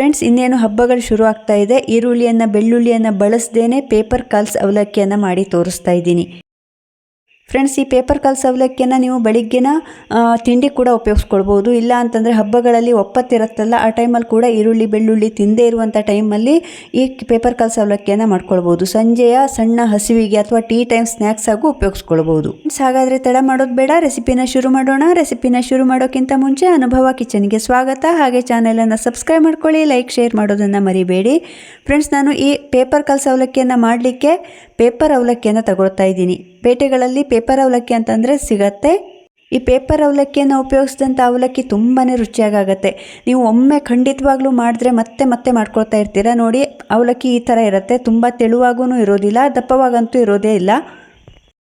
Friends, ಇನ್ನೇನು ಹಬ್ಬಗಳು ಶುರು ಆಗ್ತಾ ಇದೆ. ಈರುಳ್ಳಿಯನ್ನು, ಬೆಳ್ಳುಳ್ಳಿಯನ್ನು ಬಳಸದೇನೆ ಪೇಪರ್ ಕಲ್ಸ್ ಅವಲಕ್ಕಿಯನ್ನು ಮಾಡಿ ತೋರಿಸ್ತಾ ಇದ್ದೀನಿ. ಫ್ರೆಂಡ್ಸ್ ಈ ಪೇಪರ್ ಕಲ್ಸ್ ಅವಲಕ್ಕಿಯನ್ನು ನೀವು ಬೆಳಿಗ್ಗೆನ ತಿಂಡಿ ಕೂಡ ಉಪಯೋಗಿಸ್ಕೊಳ್ಬೋದು. ಇಲ್ಲ ಅಂತಂದರೆ ಹಬ್ಬಗಳಲ್ಲಿ ಒಪ್ಪತ್ತಿರುತ್ತಲ್ಲ, ಆ ಟೈಮಲ್ಲಿ ಕೂಡ ಈರುಳ್ಳಿ, ಬೆಳ್ಳುಳ್ಳಿ ತಿಂದೇ ಇರುವಂಥ ಟೈಮಲ್ಲಿ ಈ ಪೇಪರ್ ಕಲ್ಸ್ ಅವಲಕ್ಕಿಯನ್ನು ಮಾಡ್ಕೊಳ್ಬೋದು. ಸಂಜೆಯ ಸಣ್ಣ ಹಸಿವಿಗೆ ಅಥವಾ ಟೀ ಟೈಮ್ ಸ್ನ್ಯಾಕ್ಸ್ ಆಗು ಉಪಯೋಗಿಸ್ಕೊಳ್ಬೋದು. ಹಾಗಾದರೆ ತಡ ಮಾಡೋದು ಬೇಡ, ರೆಸಿಪಿನ ಶುರು ಮಾಡೋಣ. ರೆಸಿಪಿನ ಶುರು ಮಾಡೋಕ್ಕಿಂತ ಮುಂಚೆ ಅನುಭವ ಕಿಚನ್ಗೆ ಸ್ವಾಗತ. ಹಾಗೆ ಚಾನೆಲನ್ನು ಸಬ್ಸ್ಕ್ರೈಬ್ ಮಾಡ್ಕೊಳ್ಳಿ ಲೈಕ್ ಶೇರ್ ಮಾಡೋದನ್ನು ಮರಿಬೇಡಿ. ಫ್ರೆಂಡ್ಸ್ ನಾನು ಈ ಪೇಪರ್ ಕಲ್ಸ್ ಅವಲಕ್ಕಿಯನ್ನು ಮಾಡಲಿಕ್ಕೆ ಪೇಪರ್ ಅವಲಕ್ಕಿಯನ್ನು ತಗೊಳ್ತಾ ಇದ್ದೀನಿ. ಪೇಟೆಗಳಲ್ಲಿ ಪೇಪರ್ ಅವಲಕ್ಕಿ ಅಂತಂದರೆ ಸಿಗತ್ತೆ. ಈ ಪೇಪರ್ ಅವಲಕ್ಕಿಯನ್ನು ಉಪಯೋಗಿಸಿದಂಥ ಅವಲಕ್ಕಿ ತುಂಬಾ ರುಚಿಯಾಗತ್ತೆ ನೀವು ಒಮ್ಮೆ ಖಂಡಿತವಾಗ್ಲೂ ಮಾಡಿದ್ರೆ ಮತ್ತೆ ಮತ್ತೆ ಮಾಡ್ಕೊಳ್ತಾ ಇರ್ತೀರ. ನೋಡಿ, ಅವಲಕ್ಕಿ ಈ ಥರ ಇರುತ್ತೆ. ತುಂಬ ತೆಳುವಾಗೂ ಇರೋದಿಲ್ಲ, ದಪ್ಪವಾಗಂತೂ ಇರೋದೇ ಇಲ್ಲ.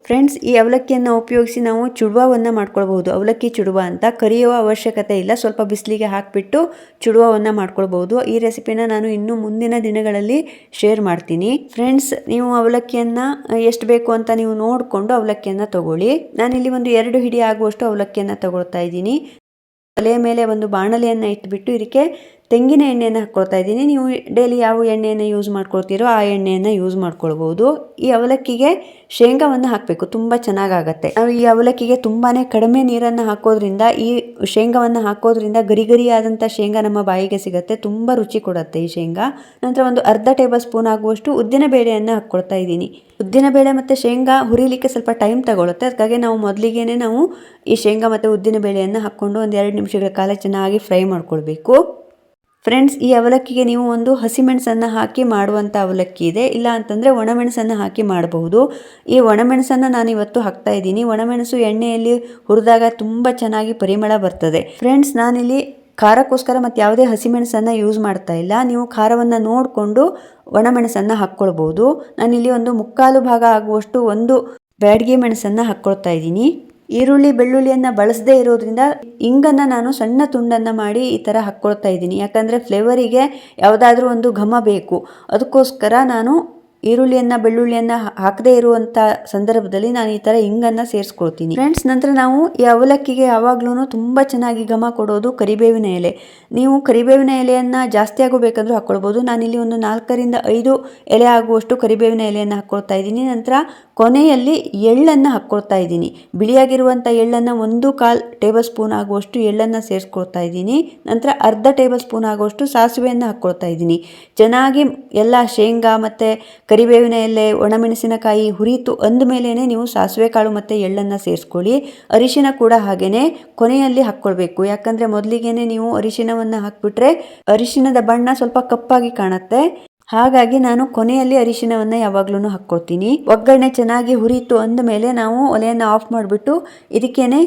ಫ್ರೆಂಡ್ಸ್ ಈ ಅವಲಕ್ಕಿಯನ್ನು ಉಪಯೋಗಿಸಿ ನಾವು ಚುಡುವವನ್ನು ಮಾಡ್ಕೊಳ್ಬೋದು ಅವಲಕ್ಕಿ ಚುಡುವ ಅಂತ ಕರಿಯುವ ಅವಶ್ಯಕತೆ ಇಲ್ಲ. ಸ್ವಲ್ಪ ಬಿಸಿಲಿಗೆ ಹಾಕಿಬಿಟ್ಟು ಚುಡುವವನ್ನು ಮಾಡ್ಕೊಳ್ಬೋದು ಈ ರೆಸಿಪಿನ ನಾನು ಇನ್ನೂ ಮುಂದಿನ ದಿನಗಳಲ್ಲಿ ಶೇರ್ ಮಾಡ್ತೀನಿ. ಫ್ರೆಂಡ್ಸ್ ನೀವು ಅವಲಕ್ಕಿಯನ್ನು ಎಷ್ಟು ಬೇಕು ಅಂತ ನೀವು ನೋಡಿಕೊಂಡು ಅವಲಕ್ಕಿಯನ್ನು ತಗೊಳ್ಳಿ. ನಾನಿಲ್ಲಿ ಒಂದು ಎರಡು ಹಿಡಿ ಆಗುವಷ್ಟು ಅವಲಕ್ಕಿಯನ್ನು ತಗೊಳ್ತಾ ಇದ್ದೀನಿ. ತಲೆಯ ಮೇಲೆ ಒಂದು ಬಾಣಲೆಯನ್ನು ಇಟ್ಬಿಟ್ಟು ಇದಕ್ಕೆ ತೆಂಗಿನ ಎಣ್ಣೆಯನ್ನು ಹಾಕ್ಕೊಳ್ತಾ ಇದ್ದೀನಿ. ನೀವು ಡೈಲಿ ಯಾವ ಎಣ್ಣೆಯನ್ನು ಯೂಸ್ ಮಾಡ್ಕೊಳ್ತೀರೋ ಆ ಎಣ್ಣೆಯನ್ನು ಯೂಸ್ ಮಾಡ್ಕೊಳ್ಬೋದು. ಈ ಅವಲಕ್ಕಿಗೆ ಶೇಂಗಾವನ್ನು ಹಾಕಬೇಕು. ತುಂಬ ಚೆನ್ನಾಗಾಗತ್ತೆ. ನಾವು ಈ ಅವಲಕ್ಕಿಗೆ ತುಂಬಾ ಕಡಿಮೆ ನೀರನ್ನು ಹಾಕೋದ್ರಿಂದ ಈ ಶೇಂಗಾವನ್ನು ಹಾಕೋದ್ರಿಂದ ಗರಿ ಗರಿಯಾದಂಥ ಶೇಂಗಾ ನಮ್ಮ ಬಾಯಿಗೆ ಸಿಗುತ್ತೆ. ತುಂಬ ರುಚಿ ಕೊಡುತ್ತೆ ಈ ಶೇಂಗಾ. ನಂತರ ಒಂದು ಅರ್ಧ ಟೇಬಲ್ ಸ್ಪೂನ್ ಆಗುವಷ್ಟು ಉದ್ದಿನ ಬೇಳೆಯನ್ನು ಹಾಕ್ಕೊಳ್ತಾ ಇದ್ದೀನಿ. ಉದ್ದಿನ ಬೇಳೆ ಮತ್ತು ಶೇಂಗಾ ಹುರಿಲಿಕ್ಕೆ ಸ್ವಲ್ಪ ಟೈಮ್ ತಗೊಳುತ್ತೆ. ಅದಕ್ಕಾಗಿ ನಾವು ಮೊದಲಿಗೆ ನಾವು ಈ ಶೇಂಗಾ ಮತ್ತು ಉದ್ದಿನ ಬೇಳೆಯನ್ನು ಹಾಕ್ಕೊಂಡು ಒಂದು ಎರಡು ನಿಮಿಷಗಳ ಕಾಲ ಚೆನ್ನಾಗಿ ಫ್ರೈ ಮಾಡ್ಕೊಳ್ಬೇಕು. ಫ್ರೆಂಡ್ಸ್ ಈ ಅವಲಕ್ಕಿಗೆ ನೀವು ಒಂದು ಹಸಿಮೆಣಸನ್ನು ಹಾಕಿ ಮಾಡುವಂಥ ಅವಲಕ್ಕಿ ಇದೆ. ಇಲ್ಲ ಅಂತಂದರೆ ಒಣಮೆಣಸನ್ನು ಹಾಕಿ ಮಾಡಬಹುದು. ಈ ಒಣಮೆಣಸನ್ನು ನಾನು ಇವತ್ತು ಹಾಕ್ತಾ ಇದ್ದೀನಿ. ಒಣಮೆಣಸು ಎಣ್ಣೆಯಲ್ಲಿ ಹುರಿದಾಗ ತುಂಬ ಚೆನ್ನಾಗಿ ಪರಿಮಳ ಬರ್ತದೆ. ಫ್ರೆಂಡ್ಸ್ ನಾನಿಲ್ಲಿ ಖಾರಕ್ಕೋಸ್ಕರ ಮತ್ತು ಯಾವುದೇ ಹಸಿಮೆಣಸನ್ನು ಯೂಸ್ ಮಾಡ್ತಾ ಇಲ್ಲ. ನೀವು ಖಾರವನ್ನು ನೋಡಿಕೊಂಡು ಒಣಮೆಣಸನ್ನು ಹಾಕ್ಕೊಳ್ಬೋದು ನಾನಿಲ್ಲಿ ಒಂದು ಮುಕ್ಕಾಲು ಭಾಗ ಆಗುವಷ್ಟು ಒಂದು ಬ್ಯಾಡಗಿ ಮೆಣಸನ್ನು ಹಾಕ್ಕೊಳ್ತಾ ಇದ್ದೀನಿ. ಈರುಳ್ಳಿ, ಬೆಳ್ಳುಳ್ಳಿಯನ್ನು ಬಳಸದೇ ಇರೋದ್ರಿಂದ ಇಂಗನ್ನು ನಾನು ಸಣ್ಣ ತುಂಡನ್ನು ಮಾಡಿ ಈ ಥರ ಹಾಕ್ಕೊಳ್ತಾ ಇದ್ದೀನಿ. ಯಾಕಂದರೆ ಫ್ಲೇವರಿಗೆ ಯಾವುದಾದ್ರೂ ಒಂದು ಘಮ ಬೇಕು. ಅದಕ್ಕೋಸ್ಕರ ನಾನು ಈರುಳ್ಳಿಯನ್ನು, ಬೆಳ್ಳುಳ್ಳಿಯನ್ನು ಹಾಕದೇ ಇರುವಂಥ ಸಂದರ್ಭದಲ್ಲಿ ನಾನು ಈ ಥರ ಇಂಗನ್ನು ಸೇರಿಸ್ಕೊಳ್ತೀನಿ. ಫ್ರೆಂಡ್ಸ್ ನಂತರ ನಾವು ಈ ಅವಲಕ್ಕಿಗೆ ಯಾವಾಗ್ಲೂ ತುಂಬ ಚೆನ್ನಾಗಿ ಘಮ ಕೊಡೋದು ಕರಿಬೇವಿನ ಎಲೆ. ನೀವು ಕರಿಬೇವಿನ ಎಲೆಯನ್ನು ಜಾಸ್ತಿ ಆಗಬೇಕಂದ್ರೂ ಹಾಕ್ಕೊಳ್ಬೋದು ನಾನಿಲ್ಲಿ ಒಂದು ನಾಲ್ಕರಿಂದ ಐದು ಎಲೆ ಆಗುವಷ್ಟು ಕರಿಬೇವಿನ ಎಲೆಯನ್ನು ಹಾಕ್ಕೊಳ್ತಾ ಇದ್ದೀನಿ. ನಂತರ ಕೊನೆಯಲ್ಲಿ ಎಳ್ಳನ್ನು ಹಾಕ್ಕೊಳ್ತಾ ಇದ್ದೀನಿ. ಬಿಳಿಯಾಗಿರುವಂಥ ಎಳ್ಳನ್ನು ಒಂದು ಕಾಲು ಟೇಬಲ್ ಸ್ಪೂನ್ ಆಗುವಷ್ಟು ಎಳ್ಳನ್ನು ಸೇರಿಸ್ಕೊಳ್ತಾ ಇದ್ದೀನಿ. ನಂತರ ಅರ್ಧ ಟೇಬಲ್ ಸ್ಪೂನ್ ಆಗುವಷ್ಟು ಸಾಸಿವೆಯನ್ನು ಹಾಕ್ಕೊಳ್ತಾ ಇದ್ದೀನಿ. ಚೆನ್ನಾಗಿ ಎಲ್ಲ ಶೇಂಗಾ ಮತ್ತು ಕರಿಬೇವಿನ ಎಲೆ ಒಣಮೆಣಸಿನಕಾಯಿ ಹುರಿತು ಅಂದಮೇಲೆ ನೀವು ಸಾಸಿವೆ ಕಾಳು ಮತ್ತು ಎಳ್ಳನ್ನು ಸೇರಿಸ್ಕೊಳ್ಳಿ. ಅರಿಶಿನ ಕೂಡ ಹಾಗೆಯೇ ಕೊನೆಯಲ್ಲಿ ಹಾಕ್ಕೊಳ್ಬೇಕು. ಯಾಕಂದರೆ ಮೊದಲಿಗೆ ನೀವು ಅರಿಶಿನವನ್ನು ಹಾಕಿಬಿಟ್ರೆ ಅರಿಶಿನದ ಬಣ್ಣ ಸ್ವಲ್ಪ ಕಪ್ಪಾಗಿ ಕಾಣುತ್ತೆ. ಹಾಗಾಗಿ ನಾನು ಕೊನೆಯಲ್ಲಿ ಅರಿಶಿನವನ್ನು ಯಾವಾಗ್ಲೂ ಹಾಕ್ಕೊಳ್ತೀನಿ. ಒಗ್ಗರಣೆ ಚೆನ್ನಾಗಿ ಹುರಿತು ಅಂದ ಮೇಲೆ ನಾವು ಒಲೆಯನ್ನು ಆಫ್ ಮಾಡಿಬಿಟ್ಟು ಇದಕ್ಕೇನೆ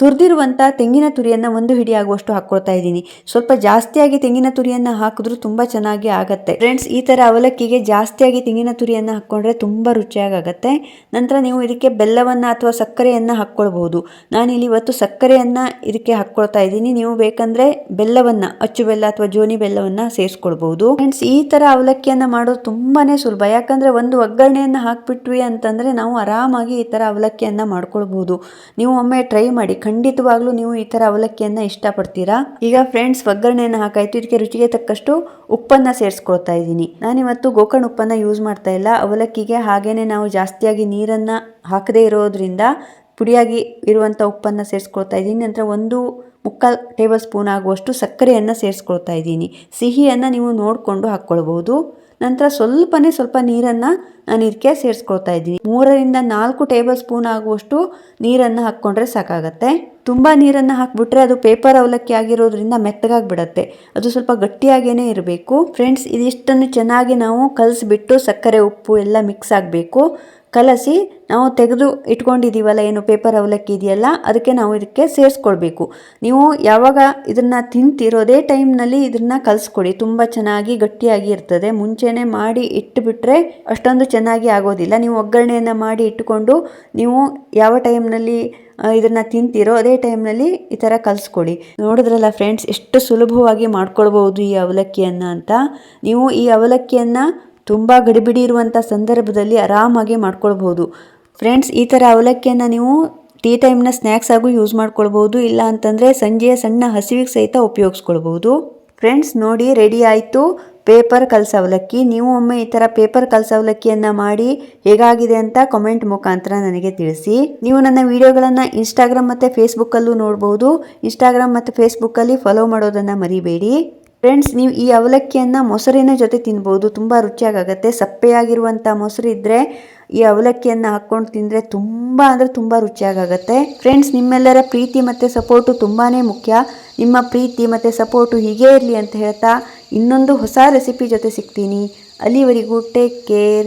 ತುರಿದಿರುವಂತ ತೆಂಗಿನ ತುರಿಯನ್ನು ಒಂದು ಹಿಡಿ ಆಗುವಷ್ಟು ಹಾಕ್ಕೊಳ್ತಾ ಇದ್ದೀನಿ. ಸ್ವಲ್ಪ ಜಾಸ್ತಿಯಾಗಿ ತೆಂಗಿನ ತುರಿಯನ್ನು ಹಾಕಿದ್ರೂ ತುಂಬ ಚೆನ್ನಾಗಿ ಆಗತ್ತೆ. ಫ್ರೆಂಡ್ಸ್ ಈ ಥರ ಅವಲಕ್ಕಿಗೆ ಜಾಸ್ತಿಯಾಗಿ ತೆಂಗಿನ ತುರಿಯನ್ನು ಹಾಕ್ಕೊಂಡ್ರೆ ತುಂಬ ರುಚಿಯಾಗತ್ತೆ ನಂತರ ನೀವು ಇದಕ್ಕೆ ಬೆಲ್ಲವನ್ನು ಅಥವಾ ಸಕ್ಕರೆಯನ್ನು ಹಾಕ್ಕೊಳ್ಬಹುದು. ನಾನಿಲ್ಲಿ ಇವತ್ತು ಸಕ್ಕರೆಯನ್ನು ಇದಕ್ಕೆ ಹಾಕ್ಕೊಳ್ತಾ ಇದ್ದೀನಿ. ನೀವು ಬೇಕಂದ್ರೆ ಬೆಲ್ಲವನ್ನು ಅಚ್ಚು ಬೆಲ್ಲ ಅಥವಾ ಜೋನಿ ಬೆಲ್ಲವನ್ನು ಸೇರಿಸ್ಕೊಳ್ಬಹುದು. ಫ್ರೆಂಡ್ಸ್ ಈ ಥರ ಅವಲಕ್ಕಿಯನ್ನು ಮಾಡೋದು ತುಂಬಾ ಸುಲಭ. ಯಾಕಂದರೆ ಒಂದು ಒಗ್ಗರಣೆಯನ್ನು ಹಾಕಿಬಿಟ್ವಿ ಅಂತಂದರೆ ನಾವು ಆರಾಮಾಗಿ ಈ ಥರ ಅವಲಕ್ಕಿಯನ್ನು ಮಾಡ್ಕೊಳ್ಬೋದು. ನೀವು ಒಮ್ಮೆ ಟ್ರೈ ಮಾಡಿ. ಖಂಡಿತವಾಗ್ಲೂ ನೀವು ಈ ಥರ ಅವಲಕ್ಕಿಯನ್ನು ಇಷ್ಟಪಡ್ತೀರಾ? ಈಗ ಫ್ರೆಂಡ್ಸ್ ಒಗ್ಗರಣೆಯನ್ನು ಹಾಕಾಯಿತು. ಇದಕ್ಕೆ ರುಚಿಗೆ ತಕ್ಕಷ್ಟು ಉಪ್ಪನ್ನು ಸೇರಿಸ್ಕೊಳ್ತಾ ಇದ್ದೀನಿ. ನಾನಿವತ್ತು ಗೋಕರ್ಣ ಉಪ್ಪನ್ನು ಯೂಸ್ ಮಾಡ್ತಾ ಇಲ್ಲ. ಅವಲಕ್ಕಿಗೆ ಹಾಗೇನೆ ನಾವು ಜಾಸ್ತಿಯಾಗಿ ನೀರನ್ನು ಹಾಕದೇ ಇರೋದ್ರಿಂದ ಪುಡಿಯಾಗಿ ಇರುವಂಥ ಉಪ್ಪನ್ನು ಸೇರಿಸ್ಕೊಳ್ತಾ ಇದ್ದೀನಿ. ನಂತರ ಒಂದು ಮುಕ್ಕಾಲು ಟೇಬಲ್ ಸ್ಪೂನ್ ಆಗುವಷ್ಟು ಸಕ್ಕರೆಯನ್ನು ಸೇರಿಸ್ಕೊಳ್ತಾ ಇದ್ದೀನಿ. ಸಿಹಿಯನ್ನು ನೀವು ನೋಡಿಕೊಂಡು ಹಾಕ್ಕೊಳ್ಬಹುದು. ನಂತರ ಸ್ವಲ್ಪನೇ ಸ್ವಲ್ಪ ನೀರನ್ನು ನಾನು ಇದಕ್ಕೆ ಸೇರಿಸ್ಕೊಳ್ತಾ ಇದ್ದೀನಿ. ಮೂರರಿಂದ ನಾಲ್ಕು ಟೇಬಲ್ ಸ್ಪೂನ್ ಆಗುವಷ್ಟು ನೀರನ್ನು ಹಾಕ್ಕೊಂಡ್ರೆ ಸಾಕಾಗತ್ತೆ. ತುಂಬ ನೀರನ್ನು ಹಾಕ್ಬಿಟ್ರೆ ಅದು ಪೇಪರ್ ಅವಲಕ್ಕಿ ಆಗಿರೋದ್ರಿಂದ ಮೆತ್ತಗಾಗಿ ಬಿಡುತ್ತೆ ಅದು ಸ್ವಲ್ಪ ಗಟ್ಟಿಯಾಗೇನೆ ಇರಬೇಕು. ಫ್ರೆಂಡ್ಸ್, ಇದಿಷ್ಟನ್ನು ಚೆನ್ನಾಗಿ ನಾವು ಕಲಸಿಬಿಟ್ಟು ಸಕ್ಕರೆ, ಉಪ್ಪು ಎಲ್ಲ ಮಿಕ್ಸ್ ಆಗಬೇಕು. ಕಲಸಿ ನಾವು ತೆಗೆದು ಇಟ್ಕೊಂಡಿದ್ದೀವಲ್ಲ, ಏನು ಪೇಪರ್ ಅವಲಕ್ಕಿ ಇದೆಯಲ್ಲ, ಅದಕ್ಕೆ ನಾವು ಇದಕ್ಕೆ ಸೇರಿಸ್ಕೊಳ್ಬೇಕು. ನೀವು ಯಾವಾಗ ಇದನ್ನು ತಿಂತಿರೋದೇ ಟೈಮ್ನಲ್ಲಿ ಇದನ್ನು ಕಲಿಸ್ಕೊಡಿ. ತುಂಬ ಚೆನ್ನಾಗಿ ಗಟ್ಟಿಯಾಗಿ ಇರ್ತದೆ. ಮುಂಚೆನೇ ಮಾಡಿ ಇಟ್ಟುಬಿಟ್ರೆ ಅಷ್ಟೊಂದು ಚೆನ್ನಾಗಿ ಆಗೋದಿಲ್ಲ. ನೀವು ಒಗ್ಗರಣೆಯನ್ನು ಮಾಡಿ ಇಟ್ಟುಕೊಂಡು ನೀವು ಯಾವ ಟೈಮ್ನಲ್ಲಿ ಇದನ್ನು ತಿಂತೀರೋ ಅದೇ ಟೈಮ್ನಲ್ಲಿ ಈ ಥರ ಕಲಿಸ್ಕೊಡಿ ನೋಡಿದ್ರಲ್ಲ ಫ್ರೆಂಡ್ಸ್, ಎಷ್ಟು ಸುಲಭವಾಗಿ ಮಾಡ್ಕೊಳ್ಬೋದು ಈ ಅವಲಕ್ಕಿಯನ್ನು ಅಂತ. ನೀವು ಈ ಅವಲಕ್ಕಿಯನ್ನು ತುಂಬ ಗಡಿಬಿಡಿ ಇರುವಂಥ ಸಂದರ್ಭದಲ್ಲಿ ಆರಾಮಾಗಿ ಮಾಡ್ಕೊಳ್ಬೋದು ಫ್ರೆಂಡ್ಸ್, ಈ ಥರ ಅವಲಕ್ಕಿಯನ್ನು ನೀವು ಟೀ ಟೈಮ್ನ ಸ್ನ್ಯಾಕ್ಸ್ ಆಗು ಯೂಸ್ ಮಾಡ್ಕೊಳ್ಬೋದು ಇಲ್ಲ ಅಂತಂದರೆ ಸಂಜೆಯ ಸಣ್ಣ ಹಸಿವಿಗೆ ಸಹಿತ ಉಪಯೋಗಿಸ್ಕೊಳ್ಬೋದು ಫ್ರೆಂಡ್ಸ್, ನೋಡಿ, ರೆಡಿ ಆಯಿತು. ಪೇಪರ್ ಕಲ್ಸ್ ಅವಲಕ್ಕಿ ನೀವು ಒಮ್ಮೆ ಈ ಥರ ಪೇಪರ್ ಕಲ್ಸ್ ಅವಲಕ್ಕಿಯನ್ನು ಮಾಡಿ ಹೇಗಾಗಿದೆ ಅಂತ ಕಮೆಂಟ್ ಮುಖಾಂತರ ನನಗೆ ತಿಳಿಸಿ. ನೀವು ನನ್ನ ವಿಡಿಯೋಗಳನ್ನು ಇನ್ಸ್ಟಾಗ್ರಾಮ್ ಮತ್ತು ಫೇಸ್ಬುಕ್ಕಲ್ಲೂ ನೋಡ್ಬೋದು. ಇನ್ಸ್ಟಾಗ್ರಾಮ್ ಮತ್ತು ಫೇಸ್ಬುಕ್ಕಲ್ಲಿ ಫಾಲೋ ಮಾಡೋದನ್ನು ಮರಿಬೇಡಿ. ಫ್ರೆಂಡ್ಸ್ ನೀವು ಈ ಅವಲಕ್ಕಿಯನ್ನು ಮೊಸರಿನ ಜೊತೆ ತಿನ್ಬೋದು. ತುಂಬ ರುಚಿಯಾಗತ್ತೆ ಸಪ್ಪೆಯಾಗಿರುವಂಥ ಮೊಸರು ಇದ್ದರೆ ಈ ಅವಲಕ್ಕಿಯನ್ನು ಹಾಕ್ಕೊಂಡು ತಿಂದರೆ ತುಂಬ ಅಂದರೆ ತುಂಬ ರುಚಿಯಾಗತ್ತೆ ಫ್ರೆಂಡ್ಸ್ ನಿಮ್ಮೆಲ್ಲರ ಪ್ರೀತಿ ಮತ್ತು ಸಪೋರ್ಟು ತುಂಬಾ ಮುಖ್ಯ. ನಿಮ್ಮ ಪ್ರೀತಿ ಮತ್ತು ಸಪೋರ್ಟು ಹೀಗೇ ಇರಲಿ ಅಂತ ಹೇಳ್ತಾ ಇನ್ನೊಂದು ಹೊಸ ರೆಸಿಪಿ ಜೊತೆ ಸಿಗ್ತೀನಿ. ಅಲ್ಲಿವರೆಗೂ ಟೇಕ್ ಕೇರ್